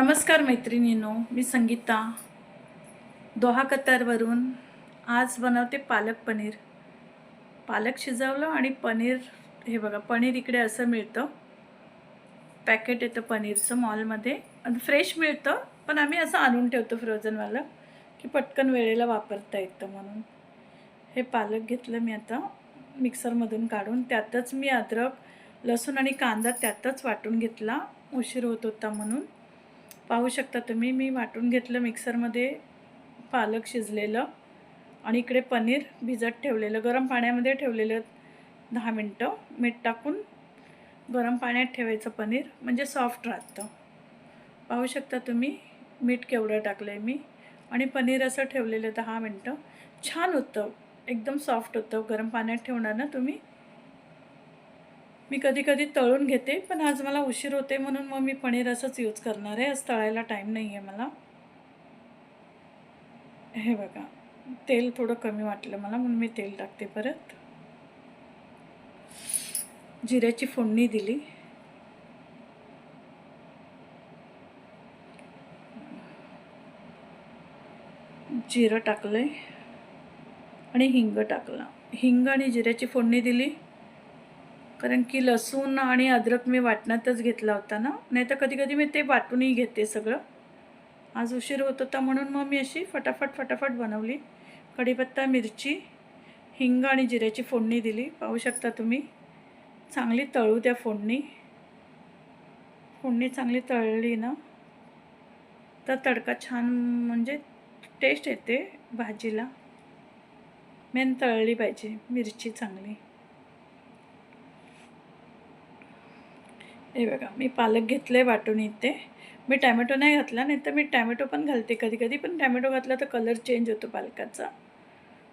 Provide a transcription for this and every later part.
नमस्कार मैत्रिणींनो मी संगीता. दोहा कतारवरून आज बनवते पालक पनीर. पालक शिजवलं आणि पनीर हे बघा पनीर इकडे असं मिळतं. पॅकेट येतं पनीरचं मॉलमध्ये. आणि फ्रेश मिळतं पण आम्ही असं आणून ठेवतो फ्रोझनवालं की पटकन वेळेला वापरता येतं म्हणून. हे पालक घेतलं मी आता मिक्सरमधून काढून. त्यातच मी अद्रक लसूण आणि कांदा त्यातच वाटून घेतला. उशीर होत होता म्हणून. पाहू शकता तुम्ही मी वाटून घेतलं मिक्सरमध्ये पालक शिजलेलं आणि इकडे पनीर भिजत ठेवलेलं गरम पाण्यामध्ये ठेवलेलं दहा मिनटं मीठ टाकून गरम पाण्यात ठेवायचं पनीर म्हणजे सॉफ्ट राहतं. पाहू शकता तुम्ही मीठ केवढं टाकलं आहे मी आणि पनीर असं ठेवलेलं दहा मिनटं. छान होतं एकदम सॉफ्ट होतं गरम पाण्यात ठेवणार ना तुम्ही मी कधी कधी तळून घेते पण आज मला उशीर होते म्हणून मग मी पनीर असंच यूज करणार आहे. आज तळायला टाईम नाही आहे मला. हे बघा तेल थोडं कमी वाटलं मला म्हणून मी तेल टाकते परत. जिऱ्याची फोडणी दिली. जिरं टाकलं आहे आणि हिंग टाकला. हिंग आणि जिऱ्याची फोडणी दिली. कारण की लसूण आणि अद्रक मी वाटण्यातच घेतला होता ना? नाही तर कधी कधी मी ते वाटूनही घेते सगळं. आज उशीर होत होता म्हणून मग मी अशी फटाफट फटाफट बनवली. कढीपत्ता मिरची हिंग आणि जिऱ्याची फोडणी दिली. पाहू शकता तुम्ही. चांगली तळू द्या फोडणी. फोडणी चांगली तळली ना? तर तडका छान म्हणजे टेस्ट येते भाजीला. मेन तळली पाहिजे मिरची चांगली. हे बघा मी पालक घेतले वाटून इथे. मी टॅमॅटो नाही घातला नाही तर मी टॅमॅटो पण घालते कधी कधी पण टॅमॅटो घातला तर कलर चेंज होतो पालकाचा.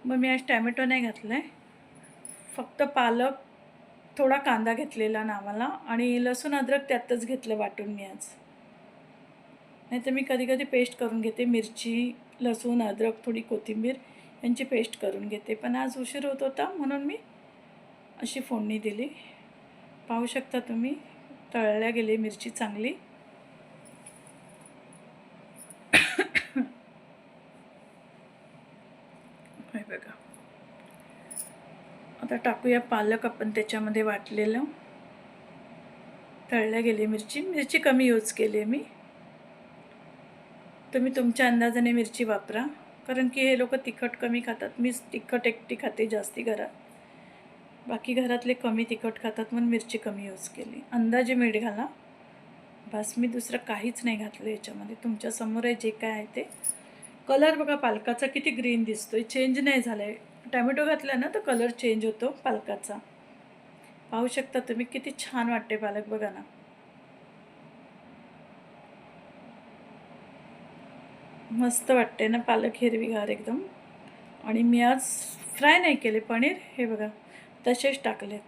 मग मी आज टॅमॅटो नाही घातला आहे फक्त पालक थोडा कांदा घेतलेला नावाला आणि लसूण अद्रक त्यातच घेतलं वाटून मी आज. नाही तर मी कधी कधी पेस्ट करून घेते मिरची लसूण अद्रक थोडी कोथिंबीर यांची पेस्ट करून घेते. पण आज उशीर होत होता म्हणून मी अशी फोडणी दिली. पाहू शकता तुम्ही? तळल्या गेली मिरची चांगली. बघा. आता टाकूया पालक आपण त्याच्यामध्ये वाटलेलं. तळल्या गेली मिरची. मिरची कमी यूज केली आहे मी. तुम्ही तुमच्या अंदाजाने मिरची वापरा. कारण की हे लोक तिखट कमी खातात. मीच तिखट एकटी खाते जास्ती घरात. बाकी घरातले कमी तिखट खातात म्हणून मिरची कमी यूज केली. अंदाजे मीठ घाला. बस मी दुसरं काहीच नाही घातलं याच्यामध्ये. तुमच्यासमोर आहे जे काय आहे ते. कलर बघा पालकाचा किती ग्रीन दिसतोय. चेंज नाही झाला आहे टॅमॅटो घातला ना तर कलर चेंज होतो पालकाचा. पाहू शकता तुम्ही किती छान वाटते पालक बघा ना. मस्त वाटते ना पालक हिरवीगार एकदम. आणि मी आज फ्राय नाही केले पनीर. हे बघा. तसेच टाकलेत.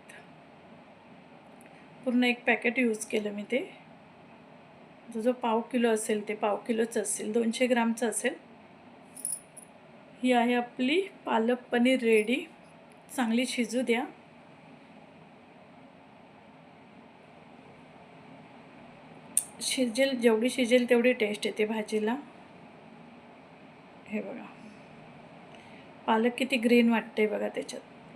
पूर्ण एक पॅकेट यूज केलं मी ते. जो जो पाव किलो असेल ते पाव किलोचं असेल दोनशे ग्रामचं असेल. ही आहे आपली पालक पनीर रेडी चांगली शिजू द्या. शिजेल जेवढी शिजेल तेवढी टेस्ट येते भाजीला. हे बघा. पालक किती ग्रीन वाटते बघा त्याच्यात.